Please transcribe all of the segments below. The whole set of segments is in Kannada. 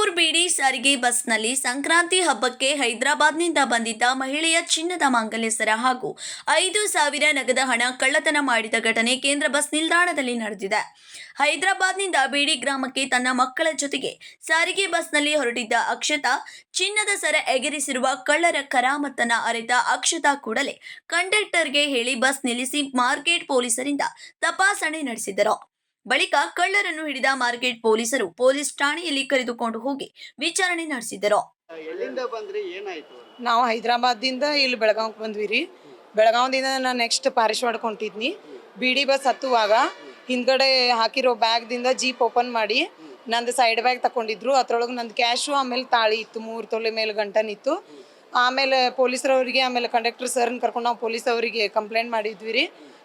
ಸೋಲಾಪುರ್ ಬಿಡಿ ಸಾರಿಗೆ ಬಸ್ನಲ್ಲಿ ಸಂಕ್ರಾಂತಿ ಹಬ್ಬಕ್ಕೆ ಹೈದರಾಬಾದ್ನಿಂದ ಬಂದಿದ್ದ ಮಹಿಳೆಯ ಚಿನ್ನದ ಮಾಂಗಲ್ಯ ಸರ ಹಾಗೂ ಐದು ಸಾವಿರ ನಗದ ಹಣ ಕಳ್ಳತನ ಮಾಡಿದ ಘಟನೆ ಕೇಂದ್ರ ಬಸ್ ನಿಲ್ದಾಣದಲ್ಲಿ ನಡೆದಿದೆ. ಹೈದರಾಬಾದ್ನಿಂದ ಬೀಡಿ ಗ್ರಾಮಕ್ಕೆ ತನ್ನ ಮಕ್ಕಳ ಜೊತೆಗೆ ಸಾರಿಗೆ ಬಸ್ನಲ್ಲಿ ಹೊರಟಿದ್ದ ಅಕ್ಷತಾ, ಚಿನ್ನದ ಸರ ಎಗರಿಸಿರುವ ಕಳ್ಳರ ಕರಾಮತ್ತನ ಅರಿತ ಅಕ್ಷತಾ ಕೂಡಲೇ ಕಂಡಕ್ಟರ್ಗೆ ಹೇಳಿ ಬಸ್ ನಿಲ್ಲಿಸಿ ಮಾರ್ಕೆಟ್ ಪೊಲೀಸರಿಂದ ತಪಾಸಣೆ ನಡೆಸಿದರು. ಬಳಿಕ ಕಳ್ಳರನ್ನು ಹಿಡಿದ ಮಾರ್ಕೆಟ್ ಪೊಲೀಸರು ಪೊಲೀಸ್ ಠಾಣೆಯಲ್ಲಿ ಕರೆದುಕೊಂಡು ಹೋಗಿ ವಿಚಾರಣೆ ನಡೆಸಿದರು. ಎಲ್ಲಿಂದ ಬಂದ್ರಿ? ಏನಾಯ್ತು? ನಾವು ಹೈದರಾಬಾದ್ದಿಂದ ಇಲ್ಲಿ ಬೆಳಗಾವ್ಗೆ ಬಂದ್ವಿ ರೀ. ಬೆಳಗಾವ್ದಿಂದ ನಾನು ನೆಕ್ಸ್ಟ್ ಪಾರಿಶ್ ಹೊಂಟಿದ್ನಿ ಬಿಡಿ ಬಸ್ ಹತ್ತುವಾಗ ಹಿಂದ್ಗಡೆ ಹಾಕಿರೋ ಬ್ಯಾಗ್ದಿಂದ ಜೀಪ್ ಓಪನ್ ಮಾಡಿ ನಂದು ಸೈಡ್ ಬ್ಯಾಗ್ ತಗೊಂಡಿದ್ರು ಅದ್ರೊಳಗೆ ನಂದು ಕ್ಯಾಶು ಆಮೇಲೆ ತಾಳಿ ಇತ್ತು. ಮೂರು ತೊಲೆ ಮೇಲೆ ಗಂಟನ್ ಇತ್ತು. ಆಮೇಲೆ ಪೊಲೀಸರವರಿಗೆ ಆಮೇಲೆ ಕಂಡಕ್ಟರ್ ಸರ್ನ ಕರ್ಕೊಂಡು ನಾವು ಪೊಲೀಸ್ ಅವರಿಗೆ ಕಂಪ್ಲೇಂಟ್ ಮಾಡಿದ್ವಿ ರೀ.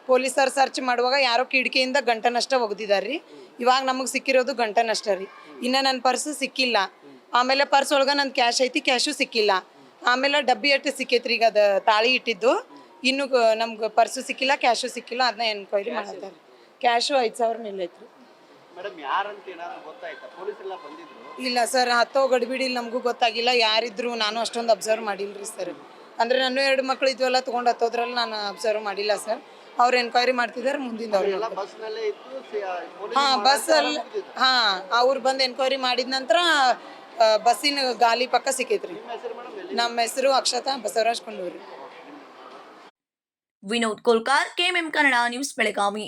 ಪೊಲೀಸರು ಸರ್ಚ್ ಮಾಡುವಾಗ ಯಾರೋ ಕಿಟಕಿಯಿಂದ ಗಂಟನಷ್ಟ ಒಗ್ದಿದ್ದಾರೆ ರೀ ಇವಾಗ ನಮಗೆ ಸಿಕ್ಕಿರೋದು ಗಂಟನಷ್ಟ ರೀ. ಇನ್ನು ನನ್ನ ಪರ್ಸು ಸಿಕ್ಕಿಲ್ಲ. ಆಮೇಲೆ ಪರ್ಸ್ ಒಳಗೆ ನನ್ನ ಕ್ಯಾಶ್ ಐತಿ ಕ್ಯಾಶು ಸಿಕ್ಕಿಲ್ಲ. ಆಮೇಲೆ ಡಬ್ಬಿ ಅಟ್ಟು ಸಿಕ್ಕೈತ್ರಿ ಈಗ ಅದು ತಾಳಿ ಇಟ್ಟಿದ್ದು. ಇನ್ನು ನಮ್ಗೆ ಪರ್ಸು ಸಿಕ್ಕಿಲ್ಲ ಕ್ಯಾಶು ಸಿಕ್ಕಿಲ್ಲ ಅದನ್ನ ಎನ್ಕ್ವೈರಿ ಮಾಡ್ತಾರೆ ಕ್ಯಾಶು ಐದು ಸಾವಿರ ಬಂದಿದ್ರು? ಇಲ್ಲ ಸರ್ ಹತ್ತೋ ಗಡಿಬಿಡಿ ನಮಗೂ ಗೊತ್ತಾಗಿಲ್ಲ. ಯಾರಿದ್ರು ನಾನು ಅಷ್ಟೊಂದು ಅಬ್ಸರ್ವ್ ಮಾಡಿಲ್ರಿ ಸರ್. ಅಂದರೆ ನಾನು ಎರಡು ಮಕ್ಳು ಇದ್ವಲ್ಲ ತೊಗೊಂಡು ಹತ್ತೋದ್ರಲ್ಲಿ ನಾನು ಅಬ್ಸರ್ವ್ ಮಾಡಿಲ್ಲ ಸರ್. ಅವ್ರು ಎನ್ಕ್ವೈರಿ ಮಾಡ್ತಿದ್ದಾರೆ ಮುಂದಿನ ಹಾ ಬಸ್ ಅಲ್ಲಿ ಹಾ ಅವ್ರು ಬಂದು ಎನ್ಕ್ವೈರಿ ಮಾಡಿದ ನಂತರ ಬಸ್ಸಿನ ಗಾಲಿ ಪಕ್ಕ ಸಿಕ್ಕೈತ್ರಿ. ನಮ್ಮ ಹೆಸರು Akshata Basavaraj ಕೊಂಡೂರಿ. Vinod Kolkar KMM Kannada news Belagavi.